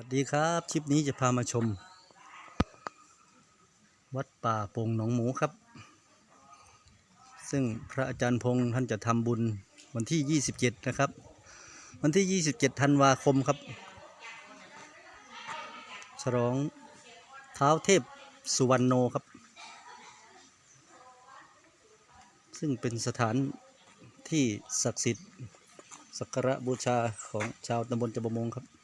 วัสดีครับคลิปนี้จะพามาชม วัดป่าปงหนองหมูครับ ซึ่งพระอาจารย์พงษ์ท่านจะทำบุญวันที่ 27 นะครับ วันที่ 27ธันวาคมครับฉลองเท้าเทพสุวรรณโนครับ ซึ่งเป็นสถานที่ศักดิ์สิทธิ์สักการะบูชาของชาวตำบลจบมงครับ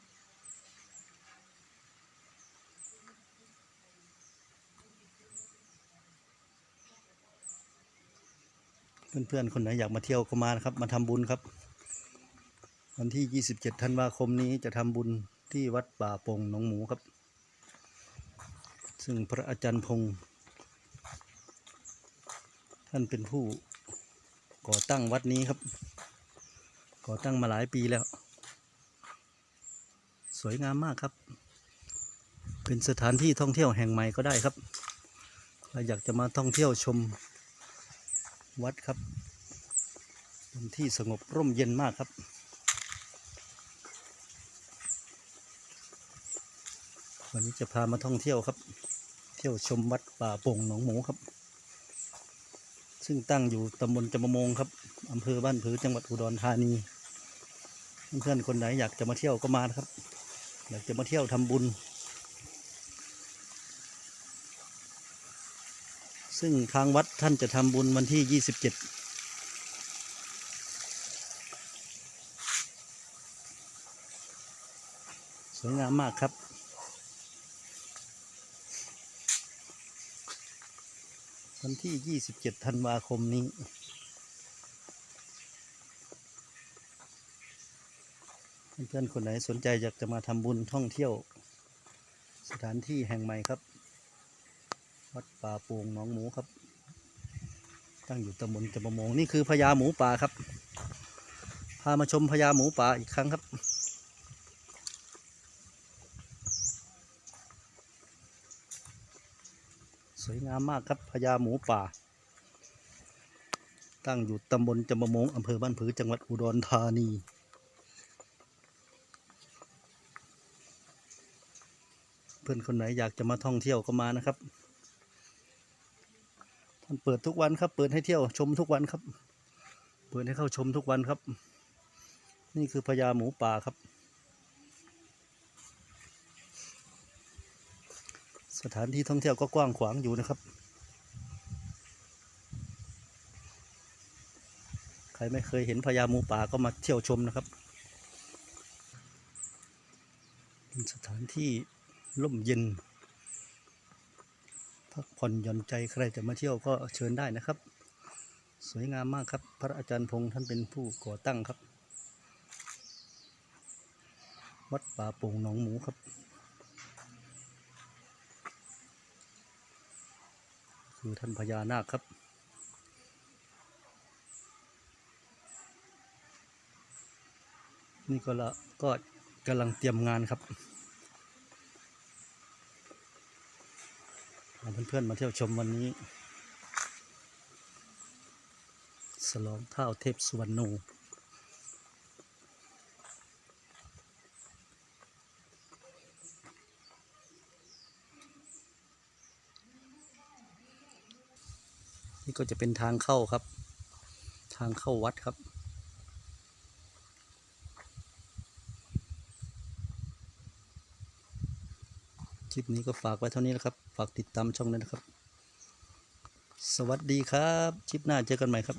เพื่อนๆคนไหนอยากมาเที่ยวก็มานะครับ มาทำบุญครับ วันที่ 27 ธันวาคมนี้จะทำบุญที่วัดป่าปงหนองหมูครับ ซึ่งพระอาจารย์พงศ์ท่านเป็นผู้ก่อตั้งวัดนี้ครับ ก่อตั้งมาหลายปีแล้ว สวยงามมากครับ เป็นสถานที่ท่องเที่ยวแห่งใหม่ก็ได้ครับใครอยากจะมาท่องเที่ยวชม วัดครับเป็นที่สงบร่มเย็นมากครับ วันนี้จะพามาท่องเที่ยวครับ เที่ยวชมวัดป่าโป่งหนองหมูครับ ซึ่งตั้งอยู่ตำบลจำมงครับอำเภอบ้านผือจังหวัดอุดรธานี เพื่อนๆคนไหนอยากจะมาเที่ยวก็มานะครับ อยากจะมาเที่ยวทำบุญ ซึ่งทางวัดท่านจะทำบุญวันที่ 27สวยงามมากครับ วันที่ 27 ธันวาคมนี้ เพื่อนๆคนไหนสนใจอยากจะมาทำบุญท่องเที่ยว สถานที่แห่งใหม่ครับ วัดป่าป่งหนองหมูครับ ตั้งอยู่ตำบลจำปะมงนี่คือพญาหมูป่าครับ พามาชมพญาหมูป่าอีกครั้งครับ สวยงามมากครับพญาหมูป่า ตั้งอยู่ตำบลจำปะมงอำเภอบ้านผือจังหวัดอุดรธานีเพื่อนคนไหนอยากจะมาท่องเที่ยวก็มานะครับ เปิดทุกวันครับ เปิดให้เที่ยวชมทุกวันครับ เปิดให้เข้าชมทุกวันครับ นี่คือพญาหมูป่าครับ สถานที่ท่องเที่ยวก็กว้างขวางอยู่นะครับ ใครไม่เคยเห็นพญาหมูป่าก็มาเที่ยวชมนะครับสถานที่ร่มเย็น พักผ่อนหย่อนใจใครจะมาเที่ยวก็เชิญได้นะครับ สวยงามมากครับ พระอาจารย์พงษ์ท่านเป็นผู้ก่อตั้งครับ วัดป่าโป่งหนองหมูครับคือท่านพญานาคครับนี่ก็ละก็กำลังเตรียมงานครับ พา เพื่อนๆมาเที่ยวชมวันนี้สลองเท้าเทพสุวรรณโนนี่ก็จะเป็นทางเข้าครับ ทางเข้าวัดครับ คลิปนี้ก็ฝากไว้เท่านี้นะครับ ฝากติดตามช่องด้วยนะครับ สวัสดีครับ คลิปหน้าเจอกันใหม่ครับ